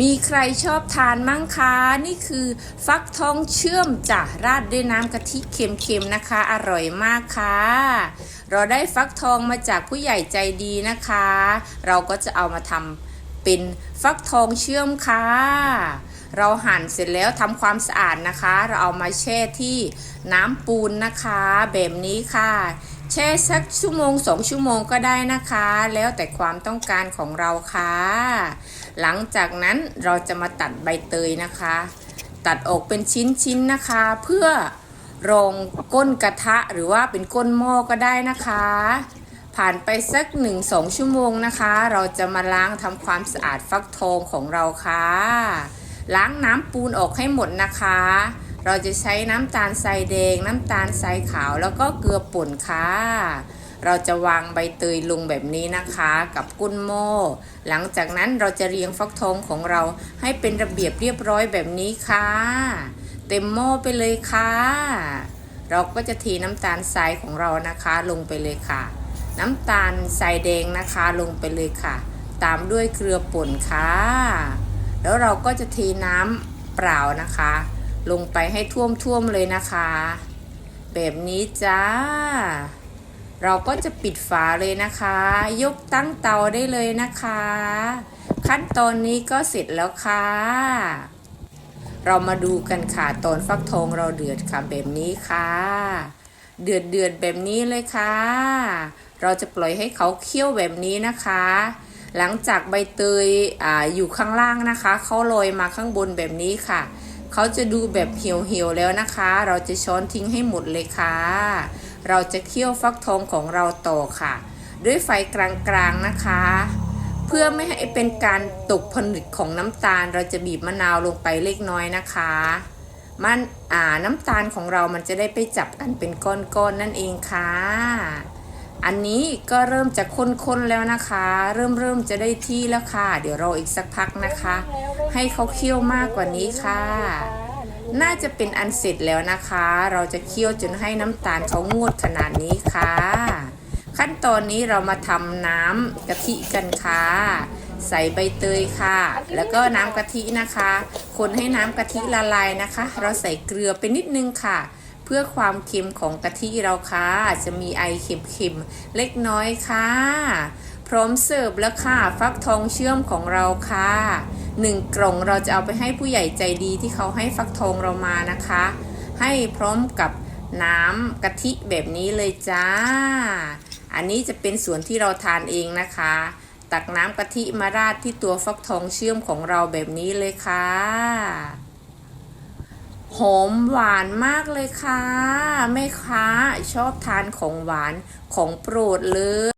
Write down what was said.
มีใครชอบทานมั่งคะ นี่คือฟักทองเชื่อมจ้ะราดด้วยน้ำกะทิเค็มๆนะคะ อร่อยมากค่ะ เราได้ฟักทองมาจากผู้ใหญ่ใจดีนะคะ เราก็จะเอามาทำเป็นฟักทองเชื่อมค่ะ เราหั่นเสร็จแล้วทำความสะอาดนะคะ เราเอามาแช่ที่น้ำปูนนะคะ แบบนี้ค่ะแช่สักชั่วโมงสองชั่วโมงก็ได้นะคะ แล้วแต่ความต้องการของเราค่ะ หลังจากนั้นเราจะมาตัดใบเตยนะคะ ตัดออกเป็นชิ้นๆนะคะ เพื่อรองก้นกระทะหรือว่าเป็นก้นหม้อก็ได้นะคะ ผ่านไปสักหนึ่งสองชั่วโมงนะคะ เราจะมาล้างทำความสะอาดฟักทองของเราค่ะ ล้างน้ำปูนออกให้หมดนะคะ เราจะใช้น้ำตาลทรายแดง น้ำตาลทรายขาวแล้วก็เกลือป่นค่ะ เราจะวางใบเตยลงแบบนี้นะคะ กับกุ้นโม่ หลังจากนั้นเราจะเรียงฟักทองของเราให้เป็นระเบียบเรียบร้อยแบบนี้ค่ะ เต็มหม้อไปเลยค่ะ เราก็จะเทน้ำตาลทรายของเรานะคะลงไปเลยค่ะ น้ำตาลทรายแดงนะคะลงไปเลยค่ะ ตามด้วยเกลือป่นค่ะ แล้วเราก็จะเทน้ำเปล่านะคะ ลงไปให้ท่วมๆเลยนะคะ แบบนี้จ้า เราก็จะปิดฝาเลยนะคะ ยกตั้งเตาได้เลยนะคะ ขั้นตอนนี้ก็เสร็จแล้วค่ะ เรามาดูกันค่ะตอนฟักทองเราเดือดค่ะแบบนี้ค่ะ เดือดเดือดแบบนี้เลยค่ะ เราจะปล่อยให้เขาเคี่ยวแบบนี้นะคะ หลังจากใบเตยออยู่ข้างล่างนะคะเขาลอยมาข้างบนแบบนี้ค่ะเขาจะดูแบบเหี่ยวๆแล้วนะคะ เราจะช้อนทิ้งให้หมดเลยค่ะ เราจะเคี่ยวฟักทองของเราต่อค่ะ ด้วยไฟกลางๆนะคะ เพื่อไม่ให้เป็นการตกผลึกของน้ำตาล เราจะบีบมะนาวลงไปเล็กน้อยนะคะ มันอ่าน้ำตาลของเรามันจะได้ไปจับกันเป็นก้อนๆนนั่นเองค่ะ อันนี้ก็เริ่มจะข้นๆแล้วนะคะ เริ่มเริ่มจะได้ที่แล้วค่ะ เดี๋ยวรออีกสักพักนะคะ ให้เขาเคี่ยวมากกว่านี้ค่ะ น่าจะเป็นอันเสร็จแล้วนะคะ เราจะเคี่ยวจนให้น้ำตาลเขางวดขนาดนี้ค่ะ ขั้นตอนนี้เรามาทำน้ำกะทิกันค่ะ ใส่ใบเตยค่ะ แล้วก็น้ำกะทินะคะ คนให้น้ำกะทิละลายนะคะ เราใส่เกลือไปนิดนึงค่ะเพื่อความเค็มของกะทิเราค่ะ จะมีไอเค็มๆเล็กน้อยค่ะ พร้อมเสิร์ฟแล้วค่ะ ฟักทองเชื่อมของเราค่ะ หนึ่งกล่องเราจะเอาไปให้ผู้ใหญ่ใจดีที่เขาให้ฟักทองเรามานะคะ ให้พร้อมกับน้ำกะทิแบบนี้เลยจ้า อันนี้จะเป็นส่วนที่เราทานเองนะคะ ตักน้ำกะทิมาราดที่ตัวฟักทองเชื่อมของเราแบบนี้เลยค่ะหอมหวานมากเลยค่ะแม่ค้าชอบทานของหวานของโปรดเลย